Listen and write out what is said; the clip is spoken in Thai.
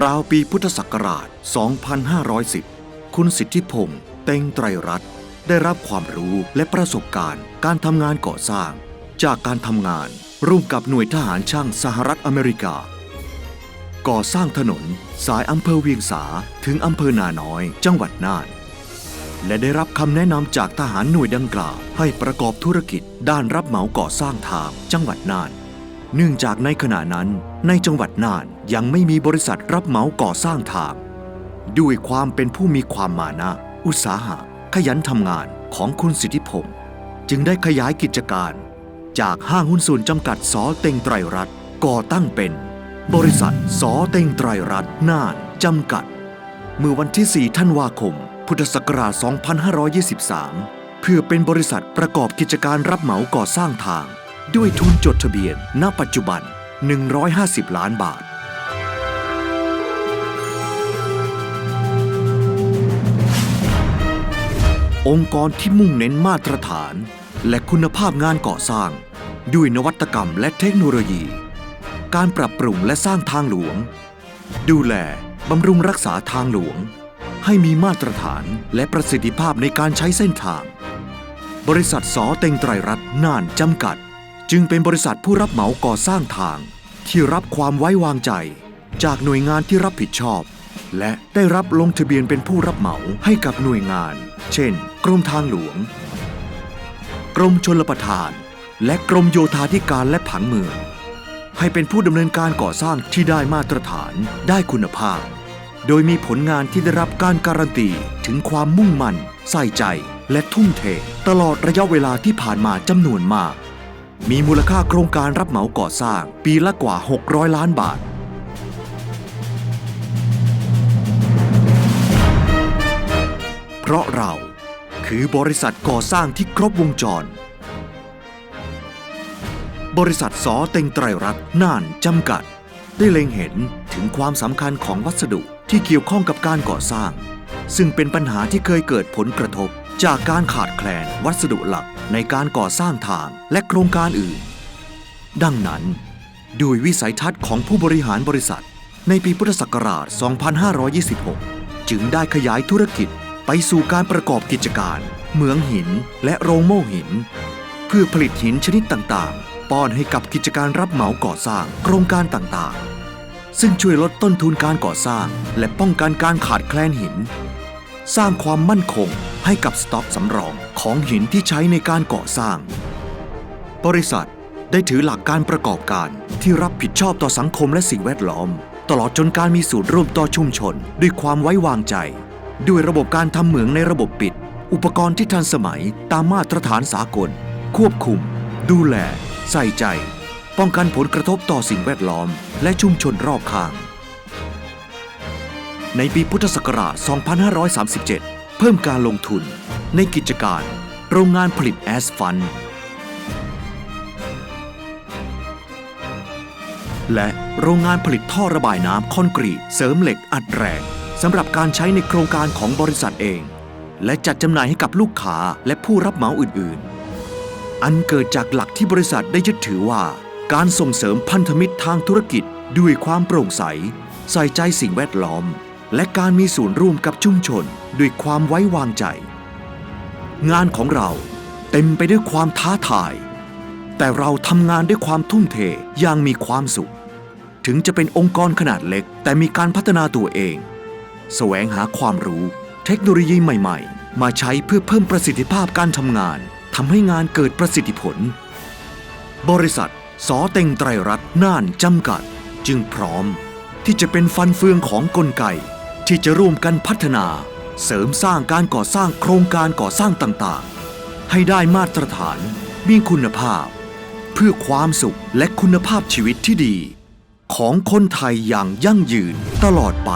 ราวปีพุทธศักราช 2510 คุณสิทธิพงษ์เต็งไตรรัตน์ได้รับความรู้และประสบการณ์ การทำงานก่อสร้าง จากการทำงานร่วมกับหน่วยทหารช่างสหรัฐอเมริกา ก่อสร้างถนนสายอำเภอเวียงสาถึงอำเภอนาน้อย จังหวัดน่าน และได้รับคำแนะนำจากทหารหน่วยดังกล่าว ให้ประกอบธุรกิจด้านรับเหมาก่อสร้างทางจังหวัดน่าน เนื่องจากในขณะนั้นในจังหวัดน่านยังไม่มีบริษัทรับเหมาก่อสร้างทาง ด้วยความเป็นผู้มีความมานะ อุตสาหะ ขยันทำงานของคุณสิทธิพงศ์จึงได้ขยายกิจการ จากห้างหุ้นส่วนจำกัดสอเต็งไตรรัตน์ก่อตั้งเป็น บริษัทสอเต็งไตรรัตน์น่านจำกัด เมื่อวันที่ 4 ธันวาคม พุทธศักราช 2523 เพื่อเป็นบริษัทประกอบกิจการรับเหมาก่อสร้างทาง ด้วยทุนจดทะเบียน ณ ปัจจุบัน 150 ล้านบาท องค์กรที่มุ่งเน้นมาตรฐาน และคุณภาพงานก่อสร้าง ด้วยนวัตกรรมและเทคโนโลยี การปรับปรุงและสร้างทางหลวง ดูแลบำรุงรักษาทางหลวง ให้มีมาตรฐานและประสิทธิภาพในการใช้เส้นทาง บริษัทสอเต็งไตรรัตน์น่านจำกัด จึงเป็นบริษัทผู้รับเหมาก่อสร้างทาง ที่รับความไว้วางใจ จากหน่วยงานที่รับผิดชอบ และได้รับลงทะเบียนเป็นผู้รับเหมาให้กับหน่วยงาน เช่น กรมทางหลวง กรมชลประทาน และกรมโยธาธิการและผังเมือง ให้เป็นผู้ดำเนินการก่อสร้างที่ได้มาตรฐานได้คุณภาพ โดยมีผลงานที่ได้รับการการันตีถึงความมุ่งมั่น ใส่ใจและทุ่มเท ตลอดระยะเวลาที่ผ่านมาจำนวนมาก มีมูลค่าโครงการรับเหมาก่อสร้าง ปีละกว่า 600 ล้านบาท เพราะเราคือบริษัทก่อสร้างที่ครบวงจร บริษัทสอเต็งไตรรัตน์น่านจำกัด ได้เล็งเห็นถึงความสำคัญของวัสดุที่เกี่ยวข้องกับการก่อสร้าง ซึ่งเป็นปัญหาที่เคยเกิดผลกระทบ จากการขาดแคลนวัสดุหลักในการก่อสร้างทางและโครงการอื่น ดังนั้น ด้วยวิสัยทัศน์ของผู้บริหารบริษัท ในปีพุทธศักราช 2526 จึงได้ขยายธุรกิจไปสู่การประกอบกิจการ เหมืองหินและโรงโม่หิน เพื่อผลิตหินชนิดต่างๆ ป้อนให้กับกิจการรับเหมาก่อสร้างโครงการต่างๆ ซึ่งช่วยลดต้นทุนการก่อสร้าง และป้องกันการขาดแคลนหิน สร้างความมั่นคงให้กับสต็อกสำรองของหินที่ใช้ในการก่อสร้าง บริษัทได้ถือหลักการประกอบการที่รับผิดชอบต่อสังคมและสิ่งแวดล้อม ตลอดจนการมีส่วนร่วมต่อชุมชน ด้วยความไว้วางใจ ด้วยระบบการทำเหมืองในระบบปิด อุปกรณ์ที่ทันสมัยตามมาตรฐานสากล ควบคุม ดูแล ใส่ใจ ป้องกันผลกระทบต่อสิ่งแวดล้อม และชุมชนรอบข้าง ในปีพุทธศักราช 2537 เพิ่มการลงทุนในกิจการโรงงานผลิตแอสฟันต์และโรงงานผลิตท่อระบายน้ำคอนกรีตเสริมเหล็กอัดแรงสำหรับการใช้ในโครงการของบริษัทเอง และจัดจำหน่ายให้กับลูกค้าและผู้รับเหมาอื่นๆ อันเกิดจากหลักที่บริษัทได้ยึดถือว่า การส่งเสริมพันธมิตรทางธุรกิจด้วยความโปร่งใส ใส่ใจสิ่งแวดล้อม และการมีส่วนร่วมกับชุมชนด้วยความไว้วางใจ งานของเราเต็มไปด้วยความท้าทาย แต่เราทำงานด้วยความทุ่มเทอย่างมีความสุข ถึงจะเป็นองค์กรขนาดเล็ก แต่มีการพัฒนาตัวเอง แสวงหาความรู้ เทคโนโลยีใหม่ๆ มาใช้เพื่อเพิ่มประสิทธิภาพการทำงานทำให้งานเกิดประสิทธิผล บริษัทสอเต็งไตรรัตน์น่านจำกัด จึงพร้อมที่จะเป็นฟันเฟืองของกลไก ที่จะร่วมกันพัฒนา เสริมสร้างการก่อสร้างโครงการก่อสร้างต่างๆ ให้ได้มาตรฐานมีคุณภาพ เพื่อความสุขและคุณภาพชีวิตที่ดี ของคนไทยอย่างยั่งยืนตลอดไป